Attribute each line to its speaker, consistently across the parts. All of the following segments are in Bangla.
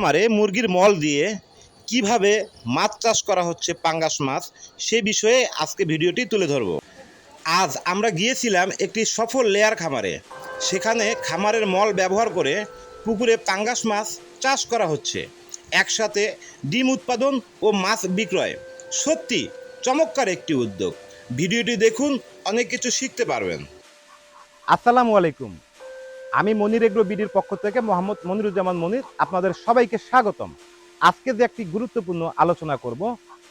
Speaker 1: খামারে মুরগির মল দিয়ে কীভাবে মাছ চাষ করা হচ্ছে পাঙ্গাস মাছ, সে বিষয়ে আজকে ভিডিওটি তুলে ধরব। আজ আমরা গিয়েছিলাম একটি সফল লেয়ার খামারে। সেখানে খামারের মল ব্যবহার করে পুকুরে পাঙ্গাস মাছ চাষ করা হচ্ছে। একসাথে ডিম উৎপাদন ও মাছ বিক্রয় সত্যি চমৎকার একটি উদ্যোগ। ভিডিওটি দেখুন, অনেক কিছু শিখতে পারবেন।
Speaker 2: আসসালামু আলাইকুম। আমি মনির এগ্রো বিডির পক্ষ থেকে মোহাম্মদ মনিরুজ্জামান মনির আপনাদের সবাইকে স্বাগতম। আজকে যে একটি গুরুত্বপূর্ণ আলোচনা করব,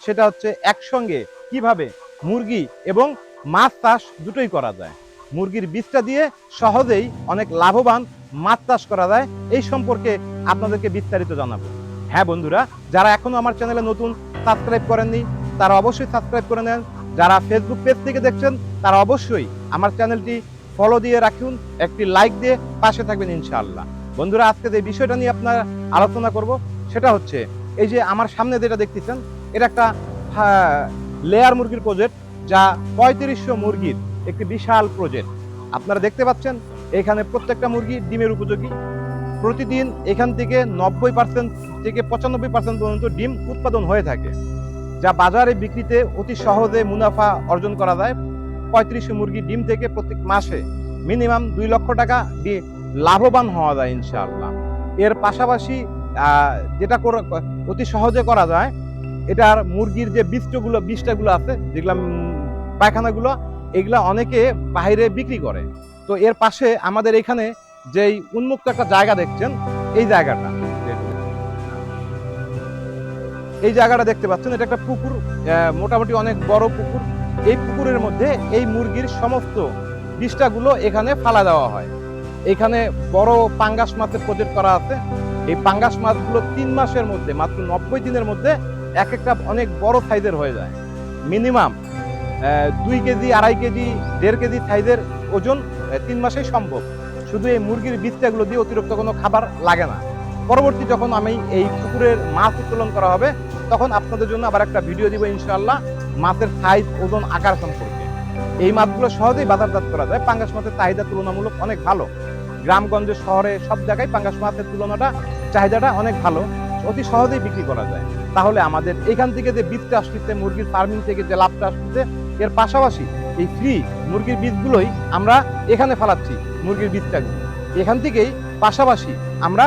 Speaker 2: সেটা হচ্ছে একসঙ্গে কীভাবে মুরগি এবং মাছ চাষ দুটোই করা যায়। মুরগির বীজটা দিয়ে সহজেই অনেক লাভবান মাছ চাষ করা যায়, এই সম্পর্কে আপনাদেরকে বিস্তারিত জানাব। হ্যাঁ বন্ধুরা, যারা এখনও আমার চ্যানেলে নতুন, সাবস্ক্রাইব করেননি, তারা অবশ্যই সাবস্ক্রাইব করে নেন। যারা ফেসবুক পেজ থেকে দেখছেন, তারা অবশ্যই আমার চ্যানেলটি ফলো দিয়ে রাখুন, একটি লাইক দিয়ে পাশে থাকবেন ইনশাআল্লাহ। বন্ধুরা, আজকে যে বিষয়টা নিয়ে আপনার আলোচনা করব, সেটা হচ্ছে এই যে আমার সামনে যেটা দেখতেছেন, এটা একটা লেয়ার মুরগির প্রজেক্ট যা পঁয়ত্রিশশো মুরগির একটি বিশাল প্রজেক্ট আপনারা দেখতে পাচ্ছেন, এখানে প্রত্যেকটা মুরগি ডিমের উপযোগী। প্রতিদিন এখান থেকে নব্বই পার্সেন্ট থেকে পঁচানব্বই পার্সেন্ট পর্যন্ত ডিম উৎপাদন হয়ে থাকে, যা বাজারে বিক্রিতে অতি সহজে মুনাফা অর্জন করা যায়। পঁয়ত্রিশশো মুরগি ডিম থেকে প্রত্যেক মাসে মিনিমাম দুই লক্ষ টাকা লাভবান হওয়া যায় ইনশাআল্লাহ। এর পাশাপাশি যেটা অতি সহজে করা যায়, এটার মুরগির যে বীজটাগুলো বীজটাগুলো আছে, যেগুলো পায়খানাগুলো, এগুলা অনেকে বাইরে বিক্রি করে। তো এর পাশে আমাদের এখানে যেই উন্মুক্ত একটা জায়গা দেখছেন, এই জায়গাটা। এই জায়গাটা দেখতে পাচ্ছেন, এটা একটা পুকুর মোটামুটি অনেক বড় পুকুর। এই পুকুরের মধ্যে এই মুরগির সমস্ত বিষ্ঠাগুলো এখানে ফালা দেওয়া হয়। এখানে বড় পাঙ্গাস মাছের প্রজেক্ট করা আছে। এই পাঙ্গাস মাছগুলো তিন মাসের মধ্যে, মাত্র নব্বই দিনের মধ্যে এক একটা অনেক বড় সাইজের হয়ে যায়। মিনিমাম দুই কেজি, আড়াই কেজি, দেড় কেজি সাইজের ওজন তিন মাসেই সম্ভব। শুধু এই মুরগির বীজটাগুলো দিয়ে অতিরিক্ত কোনো খাবার লাগে না। পরবর্তী যখন আমি এই পুকুরের মাছ উত্তোলন করা হবে, তখন আপনাদের জন্য আবার একটা ভিডিও দিব ইনশাআল্লাহ। মাছের সাইজ ওজন, আকার সম্পর্কে। এই মাছগুলো সহজেই বাজারজাত করা যায়। পাঙ্গাস মাছের চাহিদা তুলনামূলক অনেক ভালো। গ্রামগঞ্জে শহরে সব জায়গায় পাঙ্গাস মাছের তুলনাটা, চাহিদাটা অনেক ভালো। অতি সহজেই বিক্রি করা যায়। তাহলে আমাদের এখান থেকে যে বীজটা আসতেছে, মুরগির ফার্মিং থেকে যে লাভটা আসতেছে, এর পাশাপাশি এই ফ্রি মুরগির বীজগুলোই আমরা এখানে ফালাচ্ছি, মুরগির বীজটাগুলো এখান থেকেই পাশাপাশি আমরা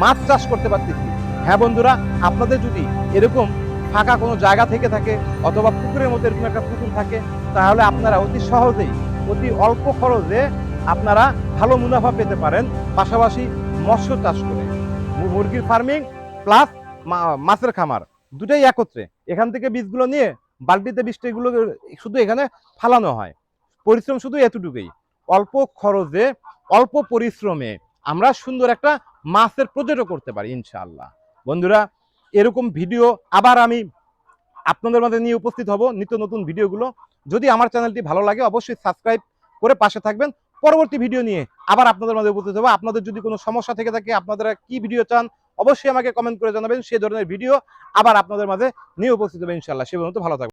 Speaker 2: মাছ চাষ করতে পারতেছি। হ্যাঁ বন্ধুরা, আপনাদের যদি এরকম ফাঁকা কোনো জায়গা থেকে থাকে অথবা পুকুরের মধ্যে এরকম একটা পুকুর থাকে, তাহলে আপনারা অতি সহজেই, অতি অল্প খরচে আপনারা ভালো মুনাফা পেতে পারেন, পাশাপাশি মৎস্য চাষ করে। মুরগির ফার্মিং প্লাস মাছের খামার, দুটাই একত্রে। এখান থেকে বীজগুলো নিয়ে বালতিতে বীজটা এগুলো শুধু এখানে ফালানো হয়। পরিশ্রম শুধু এতটুকুই। অল্প খরচে, অল্প পরিশ্রমে আমরা সুন্দর একটা মাছের প্রজেক্টও করতে পারি, ইনশাআল্লাহ। বন্ধুরা এরকম ভিডিও আবার আমি আপনাদের মাঝে নিয়ে উপস্থিত হব নিত্য নতুন ভিডিওগুলো। যদি আমার চ্যানেলটি ভালো লাগে, অবশ্যই সাবস্ক্রাইব করে পাশে থাকবেন। পরবর্তী ভিডিও নিয়ে আবার আপনাদের মাঝে উপস্থিত হব। আপনাদের যদি কোনো সমস্যা থেকে থাকে, আপনারা কি ভিডিও চান, অবশ্যই আমাকে কমেন্ট করে জানাবেন। সে ধরনের ভিডিও আবার আপনাদের মাঝে নিয়ে উপস্থিত হবে ইনশাল্লাহ সে পর্যন্ত ভালো থাকবেন।